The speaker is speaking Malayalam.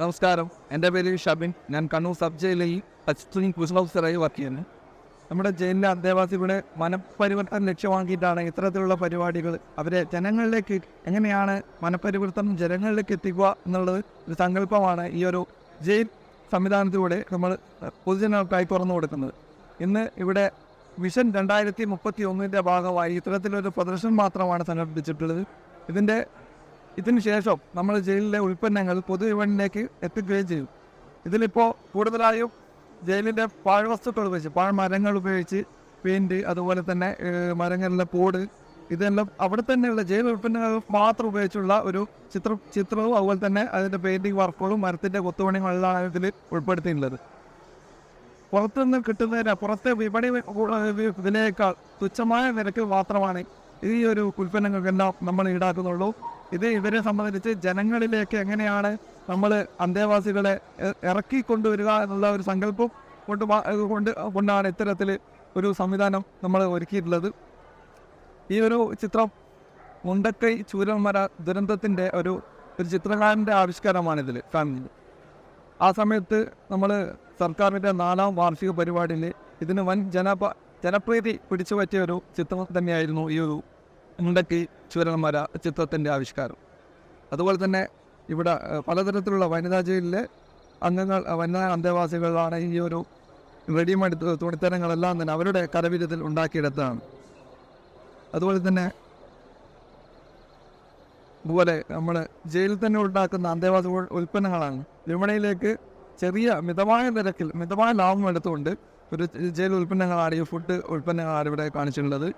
നമസ്കാരം. എന്റെ പേര് ഷബിൻ. ഞാൻ കണ്ണൂർ സബ് ജയിലിൽ അസിസ്റ്റന്റ് പോലീസ് ഓഫീസറായി വർക്ക് ചെയ്യുന്നു. നമ്മുടെ ജയിലിലെ അന്തേവാസികളുടെ മനപരിവർത്തനം ലക്ഷ്യമാക്കിയിട്ടാണ് ഇത്തരത്തിലുള്ള പരിപാടികൾ അവരെ ജനങ്ങളിലേക്ക് എങ്ങനെയാണ് മനപരിവർത്തനം ജനങ്ങളിലേക്ക് എത്തിക്കുക എന്നുള്ളത് ഒരു സങ്കല്പമാണ് ഈ ഒരു ജയിൽ സംവിധാനത്തിലൂടെ നമ്മൾ പൊതുജനങ്ങൾക്കായി തുറന്നു കൊടുക്കുന്നത്. ഇന്ന് ഇവിടെ വിഷൻ രണ്ടായിരത്തി മുപ്പത്തി ഒന്നിന്റെ ഭാഗമായി ഇത്തരത്തിലൊരു പ്രദർശനം മാത്രമാണ് സംഘടിപ്പിച്ചിട്ടുള്ളത്. ഇതിന്റെ ഇതിന് ശേഷം നമ്മൾ ജയിലിലെ ഉൽപ്പന്നങ്ങൾ പൊതുവിപണിയിലേക്ക് എത്തിക്കുകയും ചെയ്യും. ഇതിലിപ്പോൾ കൂടുതലായും ജയിലിന്റെ പാഴ്വസ്തുക്കൾ ഉപയോഗിച്ച് പാഴ്മരങ്ങൾ ഉപയോഗിച്ച് പെയിന്റ് അതുപോലെ തന്നെ മരങ്ങളിലെ പോട് ഇതെല്ലാം അവിടെ തന്നെയുള്ള ജൈവ ഉൽപ്പന്നങ്ങൾ മാത്രം ഉപയോഗിച്ചുള്ള ഒരു ചിത്ര ചിത്രവും അതുപോലെ തന്നെ അതിന്റെ പെയിന്റിങ് വർക്കുകളും മരത്തിന്റെ കൊത്തുപണികളെല്ലാം ഇതിൽ ഉൾപ്പെടുത്തിയിട്ടുള്ളത്. പുറത്തുനിന്ന് കിട്ടുന്നതിന് പുറത്തെ വിപണി ഇതിനേക്കാൾ തുച്ഛമായ നിരക്കിൽ മാത്രമാണ് ഈ ഒരു ഉൽപ്പന്നങ്ങൾക്കെല്ലാം നമ്മൾ ഈടാക്കുന്നുള്ളൂ. ഇത് ഇവരെ സംബന്ധിച്ച് ജനങ്ങളിലേക്ക് എങ്ങനെയാണ് നമ്മൾ അന്തേവാസികളെ ഇറക്കി കൊണ്ടുവരിക എന്നുള്ള ഒരു സങ്കല്പം കൊണ്ട് കൊണ്ട് കൊണ്ടാണ് ഇത്തരത്തിൽ ഒരു സംവിധാനം നമ്മൾ ഒരുക്കിയിട്ടുള്ളത്. ഈ ഒരു ചിത്രം മുണ്ടക്കൈ ചൂരന്മര ദുരന്തത്തിന്റെ ഒരു ഒരു ചിത്രകാരന്റെ ആവിഷ്കാരമാണിതിൽ കാണുന്നത് ആ സമയത്ത് നമ്മൾ സർക്കാരിന്റെ നാലാം വാർഷിക പരിപാടിയിൽ ഇതിന് വൻ ജനപ ജനപ്രീതി പിടിച്ചു പറ്റിയ ഒരു ചിത്രം തന്നെയായിരുന്നു ഈ ഒരു മുണ്ടക്കി ചുരൽമര ചിത്രത്തിന്റെ ആവിഷ്കാരം. അതുപോലെ തന്നെ ഇവിടെ പലതരത്തിലുള്ള വനിതാ ജയിലിലെ അംഗങ്ങൾ വനിതാ അന്തേവാസികളാണ് ഈ ഒരു റെഡിമെയ്ഡ് തുണിത്തരങ്ങളെല്ലാം തന്നെ അവരുടെ കരവിരുതിൽ ഉണ്ടാക്കിയെടുത്തതാണ്. അതുപോലെ തന്നെ അതുപോലെ നമ്മൾ ജയിലിൽ തന്നെ ഉണ്ടാക്കുന്ന അന്തേവാസി ഉൽപ്പന്നങ്ങളാണ്. വിപണിയിലേക്ക് ചെറിയ മിതമായ നിരക്കിൽ മിതമായ ലാഭം എടുത്തുകൊണ്ട് ഒരു ജയിൽ ഉൽപ്പന്നങ്ങളാണ് ഈ ഫുഡ് ഉൽപ്പന്നങ്ങളാണ് ഇവിടെ കാണിച്ചിട്ടുള്ളത്.